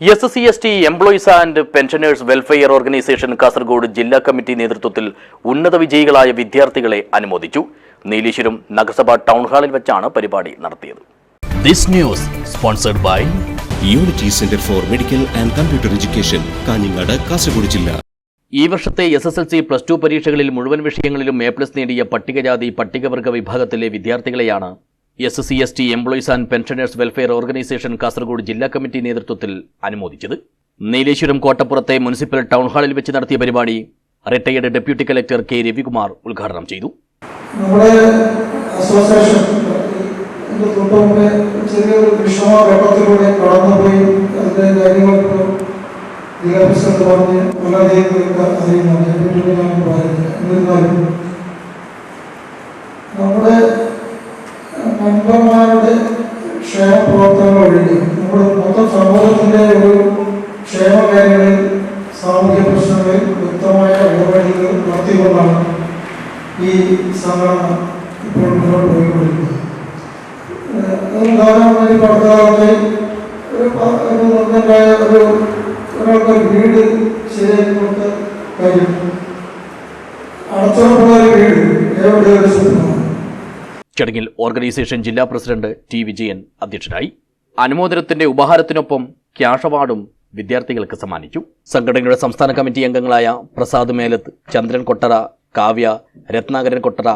S S C S T employees and pensioners welfare organisation Kasaragod ജില്ലാ committee നേതൃത്വത്തിൽ ഉന്നത വിജയികളായ വിദ്യാർത്ഥികളെ അനുമോദിച്ചു. നീലീശ്വരം നഗരസഭ ടൗൺ ഹാളിൽ വെച്ചാണ് പരിപാടി നടത്തിയത്. This news sponsored by unity centre for medical and computer education Kanhangad Kasaragod ജില്ല. ഈ വർഷത്തെ S S L C plus two പരീക്ഷകളിൽ മുഴുവൻ വിഷയങ്ങളിലും എ പ്ലസ് നേടിയ പട്ടികജാതി പട്ടികവർഗ വിഭാഗത്തിലെ വിദ്യാർത്ഥികളെയാണ് S C S T employees and pensioners welfare organisation Kasaragod ജില്ലാ കമ്മിറ്റി നേതൃത്വത്തിൽ അനുമോദിച്ചത്. നീലേശ്വരം കോട്ടപ്പുറത്തെ മുനിസിപ്പൽ ടൗൺ ഹാളിൽ വെച്ച് നടത്തിയ പരിപാടി retired deputy collector K Ravikumar ഉദ്ഘാടനം ചെയ്തു. നമ്മുടെ അസോസിയേഷൻ എന്നിരുന്നാലും മെമ്പർമാരുടെ ക്ഷേമ പ്രവർത്തനങ്ങൾ വഴി നമ്മുടെ മൊത്തം സമൂഹത്തിന്റെ ഒരു ക്ഷേമകാര്യങ്ങളിൽ സാമൂഹ്യ പ്രശ്നങ്ങളിൽ വ്യക്തമായ ഇടപെടലുകൾ നടത്തിക്കൊണ്ടാണ് ഈ സംഘടന ഇപ്പോൾ മുന്നോട്ട് പോയിക്കൊണ്ടിരിക്കുന്നത്. ഉദാഹരണമായി ഇപ്പോൾ അടുത്ത ഒരു ഒരാൾക്ക് ഒരു വീട് ശരിയാക്കി കൊടുത്ത കാര്യം. അടച്ചുറപ്പുള്ള ഒരു വീട് എവിടെ ഒരു സ്വപ്നമാണ് ചടങ്ങിൽ ഓർഗനൈസേഷൻ ജില്ലാ പ്രസിഡന്റ് ടി വിജയൻ അധ്യക്ഷനായി. അനുമോദനത്തിന്റെ ഉപഹാരത്തിനൊപ്പം ക്യാഷ് അവാർഡും വിദ്യാർത്ഥികൾക്ക് സമ്മാനിച്ചു. സംഘടനയുടെ സംസ്ഥാന കമ്മിറ്റി അംഗങ്ങളായ പ്രസാദ് മേലത്ത് ചന്ദ്രൻ കൊട്ടറ കാവ്യ രത്നാകരൻ കൊട്ടറ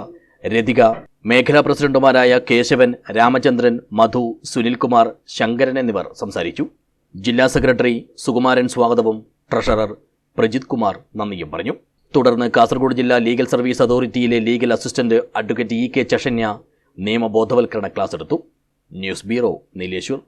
രതിക മേഖലാ പ്രസിഡന്റുമാരായ കേശവൻ രാമചന്ദ്രൻ മധു സുനിൽകുമാർ ശങ്കരൻ എന്നിവർ സംസാരിച്ചു. ജില്ലാ സെക്രട്ടറി സുകുമാരൻ സ്വാഗതവും ട്രഷറർ പ്രജിത് കുമാർ നന്ദിയും പറഞ്ഞു. തുടർന്ന് കാസർഗോഡ് ജില്ലാ legal service അതോറിറ്റിയിലെ legal assistant advocate E K ചഷന്യ നിയമബോധവൽക്കരണ class എടുത്തു ന്യൂസ് ബ്യൂറോ നീലേശ്വർ